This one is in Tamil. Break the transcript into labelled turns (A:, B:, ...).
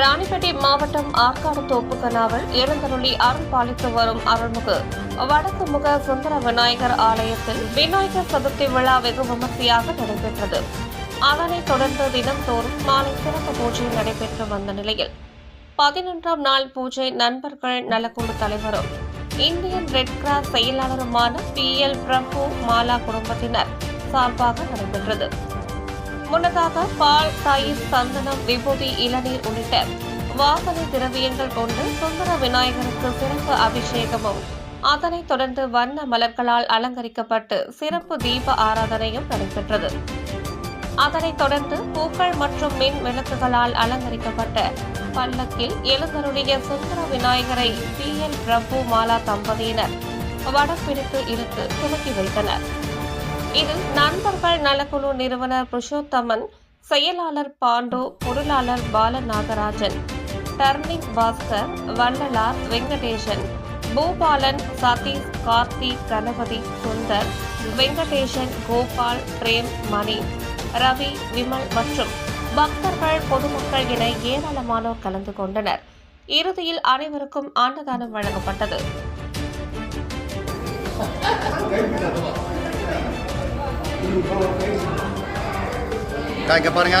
A: ராணிப்பேட்டை மாவட்டம் ஆற்காடு தோப்பு கனாவில் எழுந்தருளி அருள் பாலித்து வரும் அருள்மிகு. வடக்கு முக சுந்தர விநாயகர் ஆலயத்தில் விநாயகர் சதுர்த்தி விழா வெகு விமர்சையாக நடைபெற்றது. அதனைத் தொடர்ந்து தினம்தோறும் மாலை சிறப்பு பூஜை நடைபெற்று வந்த நிலையில் பதினொன்றாம் நாள் பூஜை நண்பர்கள் நலக்குழு தலைவரும் இந்தியன் ரெட் கிராஸ் செயலாளருமான பி எல் பிரபு மாலா குடும்பத்தினர் சார்பாக நடைபெற்றது. முன்னதாக பால் தயிர் சந்தனம் விபூதி இளநீர் உள்ளிட்ட வாசனை திரவியங்கள் கொண்டு சுந்தர விநாயகருக்கு சிறப்பு அபிஷேகமும். அதனைத் தொடர்ந்து வண்ண மலர்களால் அலங்கரிக்கப்பட்டு சிறப்பு தீப ஆராதனையும் நடைபெற்றது. அதனைத் தொடர்ந்து பூக்கள் மற்றும் மின் விளக்குகளால் அலங்கரிக்கப்பட்ட பல்லக்கில் எழுந்தருடைய சுந்தர விநாயகரை பி. எல் பிரபு மாலா தம்பதியினர் வடப்பிடித்து இழுத்து துவக்கி வைத்தனர். இதில் நண்பர்கள் நலக்குழு நிறுவனர் புருஷோத்தமன் செயலாளர் பாண்டு பொருளாளர் பால நாகராஜன் டர்னிங் பாஸ்கர் வள்ளலார் வெங்கடேசன் பூபாலன் சதீஷ் கார்த்தி கணபதி சுந்தர் வெங்கடேசன் கோபால் பிரேம் மணி ரவி விமல் மற்றும் பக்தர்கள் பொதுமக்கள் என ஏராளமானோர் கலந்து கொண்டனர். இறுதியில் அனைவருக்கும் அன்னதானம் வழங்கப்பட்டது.
B: அக்கா இங்கே பாருங்க